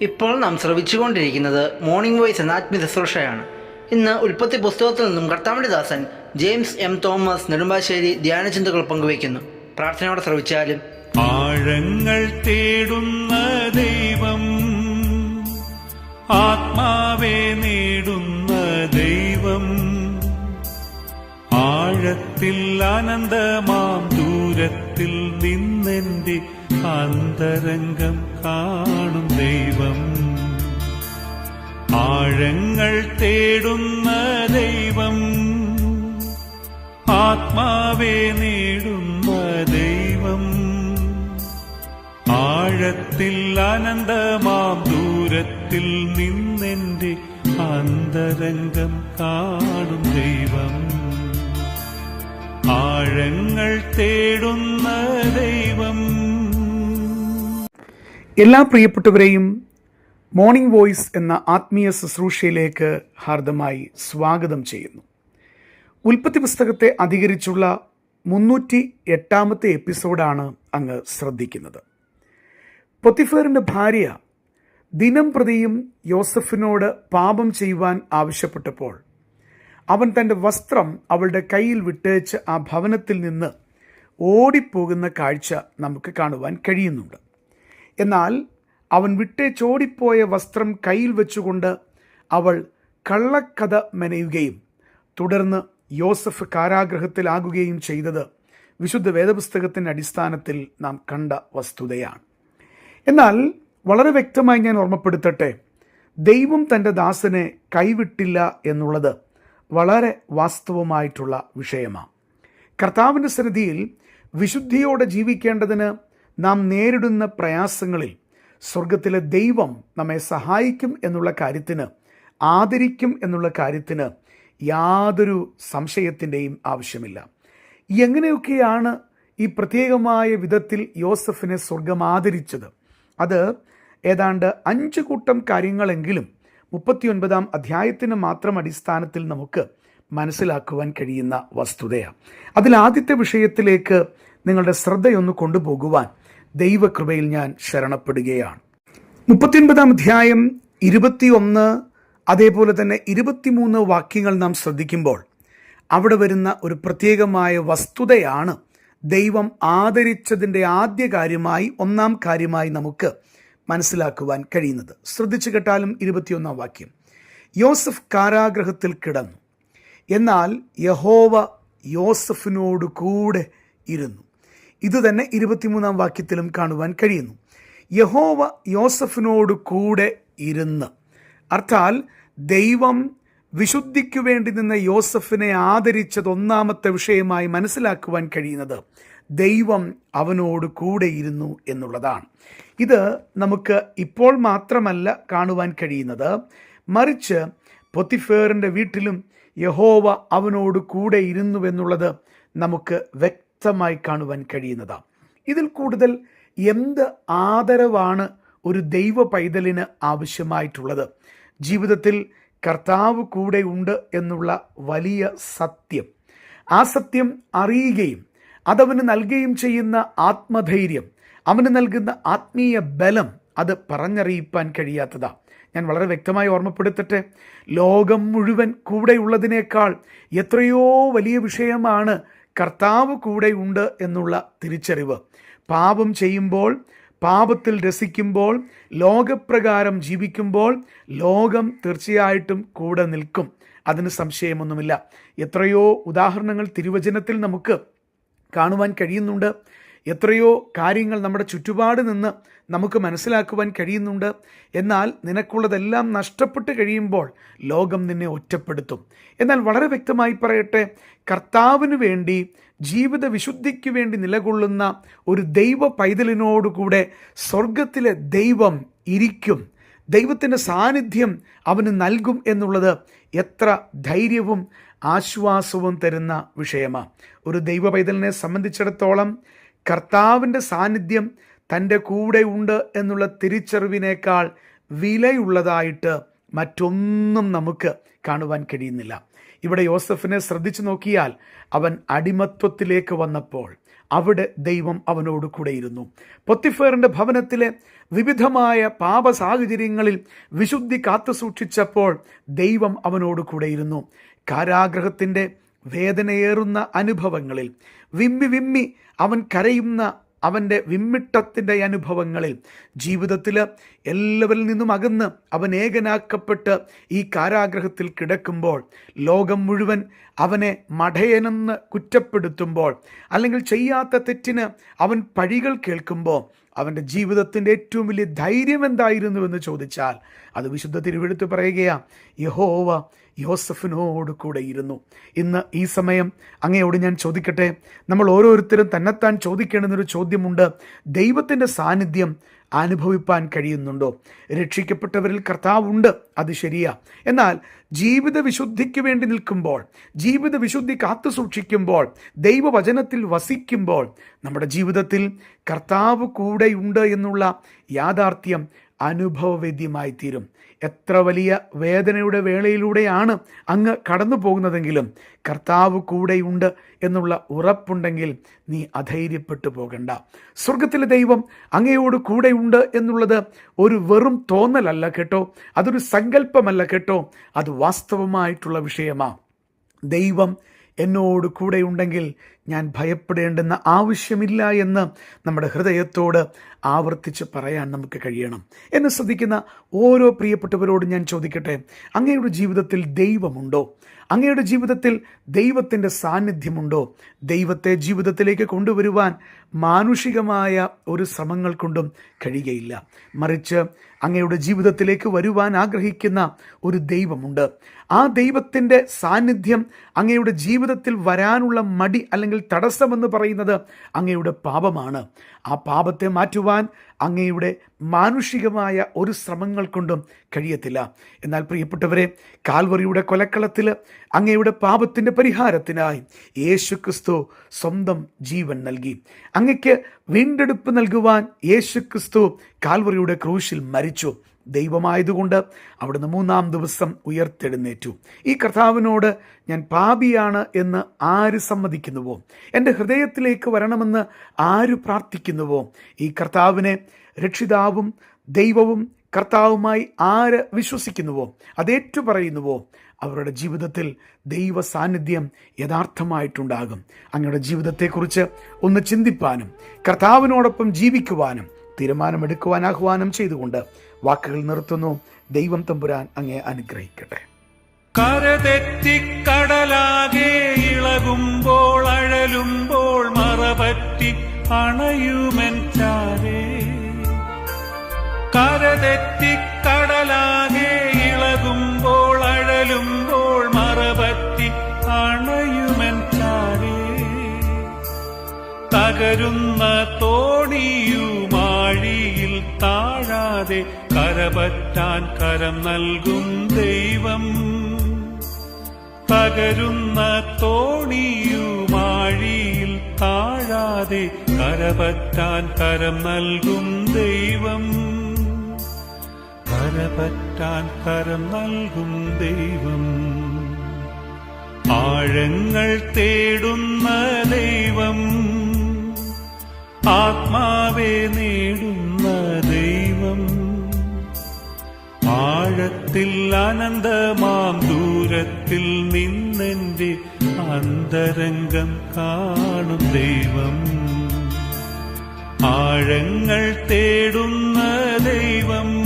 ഇപ്പോൾ നാം ശ്രവിച്ചുകൊണ്ടിരിക്കുന്നത് morning voice എന്ന ആത്മീയ ശുശ്രൂഷയാണ്. ഇന്ന് ഉൽപ്പത്തി പുസ്തകത്തിൽ നിന്നും കർത്താവിന്റെ ദാസൻ ജെയിംസ് എം തോമസ് നെടുമ്പാശ്ശേരി ധ്യാനചിന്തകൾ പങ്കുവയ്ക്കുന്നു. പ്രാർത്ഥനയോടെ ശ്രവിച്ചാലും ആഴങ്ങൾ തേടുന്ന ദൈവം ആത്മാവേ നേടുന്ന ദൈവം. ആഴത്തിൽ ആനന്ദമാം ദൂരത്തിൽ നിന്നെന്റെ അന്തരംഗം കാണും ദൈവം. ആഴങ്ങൾ തേടുന്ന ദൈവം. ആത്മാവെ നേടുന്ന ദൈവം. ആഴത്തിൽ അനന്തമാം ദൂരത്തിൽ നിന്നെന്റെ അന്തരംഗം കാണും ദൈവം. ആഴങ്ങൾ തേടുന്ന ദൈവം. എല്ലാ പ്രിയപ്പെട്ടവരെയും മോർണിംഗ് വോയിസ് എന്ന ആത്മീയ ശുശ്രൂഷയിലേക്ക് ഹാർദമായി സ്വാഗതം ചെയ്യുന്നു. ഉൽപ്പത്തി പുസ്തകത്തെ അധികരിച്ചുള്ള മുന്നൂറ്റി എട്ടാമത്തെ എപ്പിസോഡാണ് അങ്ങ് ശ്രദ്ധിക്കുന്നത്. പൊത്തിഫേറിന്റെ ഭാര്യ ദിനം പ്രതിയും യോസഫിനോട് പാപം ചെയ്യുവാൻ ആവശ്യപ്പെട്ടപ്പോൾ അവൻ തന്റെ വസ്ത്രം അവളുടെ കയ്യിൽ വിട്ടേച്ച് ആ ഭവനത്തിൽ നിന്ന് ഓടിപ്പോകുന്ന കാഴ്ച നമുക്ക് കാണുവാൻ കഴിയുന്നുണ്ട്. എന്നാൽ അവൻ വിട്ടേച്ചോടിപ്പോയ വസ്ത്രം കയ്യിൽ വെച്ചുകൊണ്ട് അവൾ കള്ളക്കഥ മെനയുകയും തുടർന്ന് യോസഫ് കാരാഗ്രഹത്തിലാകുകയും ചെയ്തത് വിശുദ്ധ വേദപുസ്തകത്തിന്റെ അടിസ്ഥാനത്തിൽ നാം കണ്ട വസ്തുതയാണ്. എന്നാൽ വളരെ വ്യക്തമായി ഞാൻ ഓർമ്മപ്പെടുത്തട്ടെ ദൈവം തന്റെ ദാസനെ കൈവിട്ടില്ല എന്നുള്ളത് വളരെ വാസ്തവമായിട്ടുള്ള വിഷയമാണ്. കർത്താവിന്റെ സന്നിധിയിൽ വിശുദ്ധിയോടെ ജീവിക്കേണ്ടതിന് നാം നേരിടുന്ന പ്രയാസങ്ങളിൽ സ്വർഗത്തിലെ ദൈവം നമ്മെ സഹായിക്കും എന്നുള്ള കാര്യത്തിന് ആദരിക്കും എന്നുള്ള കാര്യത്തിന് യാതൊരു സംശയത്തിന്റെയും ആവശ്യമില്ല. എങ്ങനെയൊക്കെയാണ് ഈ പ്രത്യേകമായ വിധത്തിൽ യോസഫിനെ സ്വർഗം ആദരിച്ചത്? അത് ഏതാണ്ട് അഞ്ച് കൂട്ടം കാര്യങ്ങളെങ്കിലും മുപ്പത്തിയൊൻപതാം അധ്യായത്തിന് മാത്രം അടിസ്ഥാനത്തിൽ നമുക്ക് മനസ്സിലാക്കുവാൻ കഴിയുന്ന വസ്തുതയാണ്. അതിൽ ആദ്യത്തെ വിഷയത്തിലേക്ക് നിങ്ങളുടെ ശ്രദ്ധയൊന്ന് കൊണ്ടുപോകുവാൻ ദൈവകൃപയിൽ ഞാൻ ശരണപ്പെടുകയാണ്. മുപ്പത്തിയൊൻപതാം അധ്യായം ഇരുപത്തിയൊന്ന് അതേപോലെ തന്നെ ഇരുപത്തിമൂന്ന് വാക്യങ്ങൾ നാം ശ്രദ്ധിക്കുമ്പോൾ അവിടെ വരുന്ന ഒരു പ്രത്യേകമായ വസ്തുതയാണ് ദൈവം ആദരിച്ചതിന്റെ ആദ്യ കാര്യമായി ഒന്നാം കാര്യമായി നമുക്ക് മനസ്സിലാക്കുവാൻ കഴിയുന്നത്. ശ്രദ്ധിച്ചു കേട്ടാലും ഇരുപത്തിയൊന്നാം വാക്യം. യോസഫ് കാരാഗ്രഹത്തിൽ കിടന്നു. എന്നാൽ യഹോവ യോസഫിനോട് കൂടെ ഇരുന്നു. ഇത് തന്നെ ഇരുപത്തിമൂന്നാം വാക്യത്തിലും കാണുവാൻ കഴിയുന്നു. യഹോവ യോസഫിനോട് കൂടെ ഇരുന്ന് അർത്ഥാൽ ദൈവം വിശുദ്ധിക്കു വേണ്ടി നിന്ന യോസഫിനെ ആദരിച്ചത് ഒന്നാമത്തെ വിഷയമായി മനസ്സിലാക്കുവാൻ കഴിയുന്നത് ദൈവം അവനോട് കൂടെയിരുന്നു എന്നുള്ളതാണ്. ഇത് നമുക്ക് ഇപ്പോൾ മാത്രമല്ല കാണുവാൻ കഴിയുന്നത്. മറിച്ച് പൊത്തിഫേറിന്റെ വീട്ടിലും യഹോവ അവനോട് കൂടെ ഇരുന്നുവെന്നുള്ളത് നമുക്ക് വ്യക്തമായി കാണുവാൻ കഴിയുന്നതാണ് ഇതിൽ കൂടുതൽ എന്ത് ആദരവാണ് ഒരു ദൈവ പൈതലിന് ആവശ്യമായിട്ടുള്ളത്? ജീവിതത്തിൽ കർത്താവ് കൂടെ ഉണ്ട് എന്നുള്ള വലിയ സത്യം. ആ സത്യം അറിയുകയും അതവന് നൽകുകയും ചെയ്യുന്ന ആത്മധൈര്യം അവന് നൽകുന്ന ആത്മീയ ബലം അത് പറഞ്ഞറിയിപ്പാൻ കഴിയാത്തതാ. ഞാൻ വളരെ വ്യക്തമായി ഓർമ്മപ്പെടുത്തട്ടെ ലോകം മുഴുവൻ കൂടെയുള്ളതിനേക്കാൾ എത്രയോ വലിയ വിഷയമാണ് കർത്താവ് കൂടെയുണ്ട് എന്നുള്ള തിരിച്ചറിവ്. പാപം ചെയ്യുമ്പോൾ പാപത്തിൽ രസിക്കുമ്പോൾ ലോകപ്രകാരം ജീവിക്കുമ്പോൾ ലോകം തീർച്ചയായിട്ടും കൂടെ നിൽക്കും. അതിന് സംശയമൊന്നുമില്ല. എത്രയോ ഉദാഹരണങ്ങൾ തിരുവചനത്തിൽ നമുക്ക് കാണുവാൻ കഴിയുന്നുണ്ട്. എത്രയോ കാര്യങ്ങൾ നമ്മുടെ ചുറ്റുപാട് നിന്ന് നമുക്ക് മനസ്സിലാക്കുവാൻ കഴിയുന്നുണ്ട്. എന്നാൽ നിനക്കുള്ളതെല്ലാം നഷ്ടപ്പെട്ട് കഴിയുമ്പോൾ ലോകം നിന്നെ ഒറ്റപ്പെടുത്തും. എന്നാൽ വളരെ വ്യക്തമായി പറയട്ടെ കർത്താവിന് വേണ്ടി ജീവിത വിശുദ്ധിക്ക് വേണ്ടി നിലകൊള്ളുന്ന ഒരു ദൈവ പൈതലിനോടുകൂടെ സ്വർഗത്തിലെ ദൈവം ഇരിക്കും. ദൈവത്തിന്റെ സാന്നിധ്യം അവന് നൽകും എന്നുള്ളത് എത്ര ധൈര്യവും ആശ്വാസവും തരുന്ന വിഷയമാണ് ഒരു ദൈവ പൈതലിനെ സംബന്ധിച്ചിടത്തോളം കർത്താവിന്റെ സാന്നിധ്യം തന്റെ കൂടെ ഉണ്ട് എന്നുള്ള തിരിച്ചറിവിനേക്കാൾ വിലയുള്ളതായിട്ട് മറ്റൊന്നും നമുക്ക് കാണുവാൻ കഴിയുന്നില്ല. ഇവിടെ യോസഫിനെ ശ്രദ്ധിച്ചു നോക്കിയാൽ അവൻ അടിമത്വത്തിലേക്ക് വന്നപ്പോൾ അവിടെ ദൈവം അവനോട് കൂടെയിരുന്നു പൊത്തിഫേറിന്റെ ഭവനത്തിലെ വിവിധമായ പാപ സാഹചര്യങ്ങളിൽ വിശുദ്ധി കാത്തു സൂക്ഷിച്ചപ്പോൾ ദൈവം അവനോട് കൂടെയിരുന്നു കാരാഗ്രഹത്തിന്റെ വേദനയേറുന്ന അനുഭവങ്ങളിൽ വിമ്മി വിമ്മി അവൻ കരയുന്ന അവന്റെ വിമ്മിട്ടത്തിന്റെ അനുഭവങ്ങളിൽ ജീവിതത്തിൽ എല്ലാവരിൽ നിന്നും അകന്ന് അവൻ ഏകനാക്കപ്പെട്ട് ഈ കാരാഗ്രഹത്തിൽ കിടക്കുമ്പോൾ ലോകം മുഴുവൻ അവനെ മഠയനെന്ന് കുറ്റപ്പെടുത്തുമ്പോൾ അല്ലെങ്കിൽ ചെയ്യാത്ത തെറ്റിന് അവൻ പഴികൾ കേൾക്കുമ്പോൾ അവന്റെ ജീവിതത്തിന്റെ ഏറ്റവും വലിയ ധൈര്യം എന്തായിരുന്നു എന്ന് ചോദിച്ചാൽ അത് വിശുദ്ധ തിരുവെടുത്ത് പറയുകയാ യഹോവ യോസഫിനോട് കൂടെ ഇരുന്നു. ഇന്ന് ഈ സമയം അങ്ങയോട് ഞാൻ ചോദിക്കട്ടെ? നമ്മൾ ഓരോരുത്തരും തന്നെത്താൻ ചോദിക്കേണ്ടുന്നൊരു ചോദ്യമുണ്ട്. ദൈവത്തിന്റെ സാന്നിധ്യം അനുഭവിപ്പാൻ കഴിയുന്നുണ്ടോ? രക്ഷിക്കപ്പെട്ടവരിൽ കർത്താവുണ്ട് അത് ശരിയാ. എന്നാൽ ജീവിത വിശുദ്ധിക്ക് വേണ്ടി നിൽക്കുമ്പോൾ ജീവിത വിശുദ്ധി കാത്തു സൂക്ഷിക്കുമ്പോൾ ദൈവവചനത്തിൽ വസിക്കുമ്പോൾ നമ്മുടെ ജീവിതത്തിൽ കർത്താവ് കൂടെയുണ്ട് എന്നുള്ള യാഥാർത്ഥ്യം അനുഭവവേദ്യമായി തീരും എത്ര വലിയ വേദനയുടെ വേളയിലൂടെയാണ് അങ്ങ് കടന്നു പോകുന്നതെങ്കിലും കർത്താവ് കൂടെയുണ്ട് എന്നുള്ള ഉറപ്പുണ്ടെങ്കിൽ നീ അധൈര്യപ്പെട്ടു പോകണ്ട. സ്വർഗത്തിലെ ദൈവം അങ്ങയോട് കൂടെയുണ്ട് എന്നുള്ളത് ഒരു വെറും തോന്നലല്ല കേട്ടോ. അതൊരു സങ്കല്പമല്ല കേട്ടോ. അത് വാസ്തവമായിട്ടുള്ള വിഷയമാണ് ദൈവം എന്നോട് കൂടെയുണ്ടെങ്കിൽ ഞാൻ ഭയപ്പെടേണ്ടെന്ന ആവശ്യമില്ല എന്ന് നമ്മുടെ ഹൃദയത്തോട് ആവർത്തിച്ച് പറയാൻ നമുക്ക് കഴിയണം എന്ന് ശ്രദ്ധിക്കുന്ന ഓരോ പ്രിയപ്പെട്ടവരോടും ഞാൻ ചോദിക്കട്ടെ അങ്ങയുടെ ജീവിതത്തിൽ ദൈവമുണ്ടോ? അങ്ങയുടെ ജീവിതത്തിൽ ദൈവത്തിന്റെ സാന്നിധ്യമുണ്ടോ? ദൈവത്തെ ജീവിതത്തിലേക്ക് കൊണ്ടുവരുവാൻ മാനുഷികമായ ഒരു ശ്രമങ്ങൾ കൊണ്ടും കഴിയുകയില്ല. മറിച്ച് അങ്ങയുടെ ജീവിതത്തിലേക്ക് വരുവാൻ ആഗ്രഹിക്കുന്ന ഒരു ദൈവമുണ്ട്. ആ ദൈവത്തിന്റെ സാന്നിധ്യം അങ്ങയുടെ ജീവിതത്തിൽ വരാനുള്ള മടി അല്ലെങ്കിൽ തടസ്സമെന്ന് പറയുന്നത് അങ്ങയുടെ പാപമാണ്. ആ പാപത്തെ മാറ്റുവാൻ അങ്ങയുടെ മാനുഷികമായ ഒരു ശ്രമങ്ങൾ കൊണ്ടും കഴിയത്തില്ല. എന്നാൽ പ്രിയപ്പെട്ടവരെ കാൽവറിയുടെ കൊലക്കളത്തിൽ അങ്ങയുടെ പാപത്തിന്റെ പരിഹാരത്തിനായി യേശു ക്രിസ്തു സ്വന്തം ജീവൻ നൽകി. അങ്ങയ്ക്ക് വീണ്ടെടുപ്പ് നൽകുവാൻ യേശു ക്രിസ്തു കാൽവറിയുടെ ക്രൂശിൽ മരിച്ചു. ദൈവമായതുകൊണ്ട് അവിടുന്ന് മൂന്നാം ദിവസം ഉയർത്തെഴുന്നേറ്റു. ഈ കർത്താവിനോട് ഞാൻ പാപിയാണ് എന്ന് ആര് സമ്മതിക്കുന്നുവോ? എന്റെ ഹൃദയത്തിലേക്ക് വരണമെന്ന് ആര് പ്രാർത്ഥിക്കുന്നുവോ? ഈ കർത്താവിനെ രക്ഷിതാവും ദൈവവും കർത്താവുമായി ആര് വിശ്വസിക്കുന്നുവോ? അതേറ്റു പറയുന്നുവോ അവരുടെ ജീവിതത്തിൽ ദൈവ സാന്നിധ്യം യഥാർത്ഥമായിട്ടുണ്ടാകും. അങ്ങയുടെ ജീവിതത്തെക്കുറിച്ച് ഒന്ന് ചിന്തിപ്പാനും കർത്താവിനോടൊപ്പം ജീവിക്കുവാനും തീരുമാനമെടുക്കുവാൻ ആഹ്വാനം ചെയ്തുകൊണ്ട് വാക്കുകൾ നിർത്തുന്നു. ദൈവം തമ്പുരാൻ അങ്ങേ അനുഗ്രഹിക്കട്ടെ. കരതെറ്റിക്കടലാകെ ഇളകുമ്പോൾ അഴലുമ്പോൾ മറപറ്റി അണയുമെൻ ചാരേ. കരതെറ്റിക്കടലാകെ ഇളകുമ്പോൾ അഴലുമ്പോൾ മറപറ്റി അണയുമെൻ ചാരേ. തകരുന്ന തോണിയുമാഴിയിൽ കരപറ്റാൻ കരം നൽകും ദൈവം. തകരുന്ന തോണിയുമാഴിയിൽ താഴാതെ കരപറ്റാൻ കരം നൽകും ദൈവം. കരപറ്റാൻ കരം നൽകും ദൈവം. ആഴങ്ങൾ തേടുന്ന ദൈവം. ആത്മാവെ നേടുന്ന ആഴത്തിൽ ആനന്ദമാം ദൂരത്തിൽ നിന്നെന്റെ അന്തരംഗം കാണും ദൈവം. ആഴങ്ങൾ തേടുന്ന ദൈവം